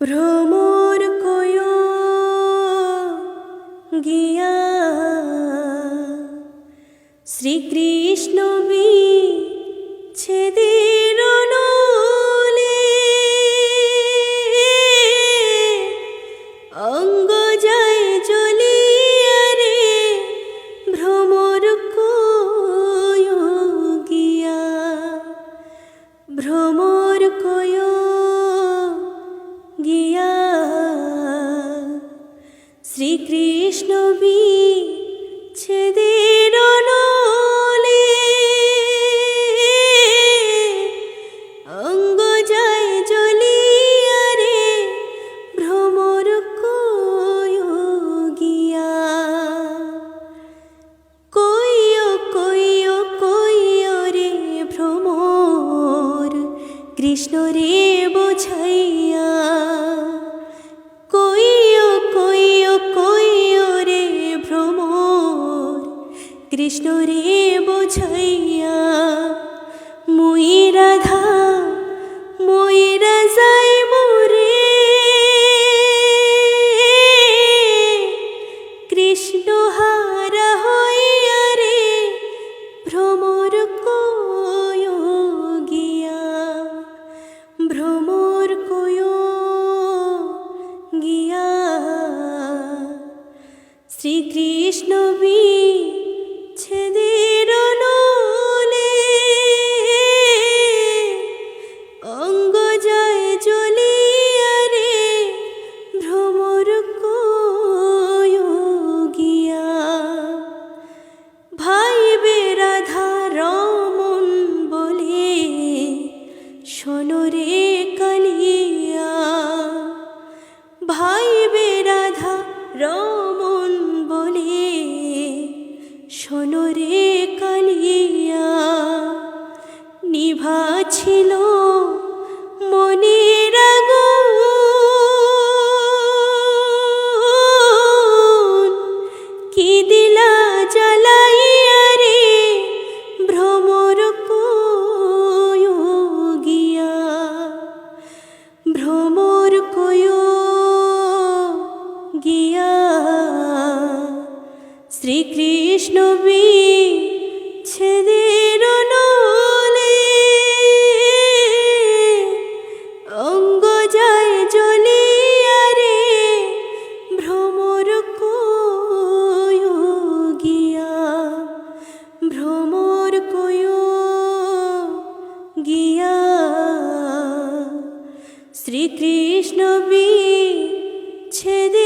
ভ্রমর কয় গিয়া। শ্রীকৃষ্ণ বি নলে শ্রীকৃষ্ণ বিচ্ছেদের নলে অঙ্গ যায় জ্বলিয়া রে, ভ্রমর কয় গিয়া কইও কইও কইও রে ভ্রমর, কৃষ্ণ রে বোঝাইয়া কৃষ্ণ রে বোঝাইয়া, মুই রাধা, মুই রাজাই মোরে। কৃষ্ণ হারা হইয়া রে, ভ্রমর কয় গিয়া। ভ্রমর কয় গিয়া। শ্রীকৃষ্ণ সোনরে কালিয়া। ভাই বেরাধা রমন বলে সোনরে কালিয়া। নিভা ছিল শ্রীকৃষ্ণ বিচ্ছেদের নলে অঙ্গ যায় রে ভ্রমর কয় গিয়া ভ্রমর কয় গিয়া শ্রীকৃষ্ণ বিচ্ছেদের